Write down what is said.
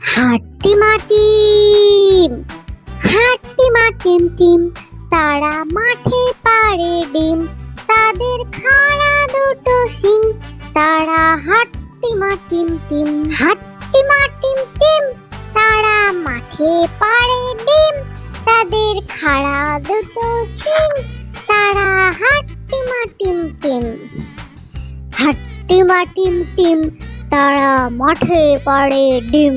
হাট্টি মাটিম হাট্টি মাটিম team. তারা মাঠে পারে ডিম, তাদের খাড়া দুটো সিং তারা হাট্টি মাটিম টিম হাট্টি মাটিম টিম। তারা মাঠে পারে ডিম, তাদের খাড়া দুটো সিং তারা হাট্টি মাটিম টিম হাট্টি মাটিম টিম। তারা মাঠে পারে ডিম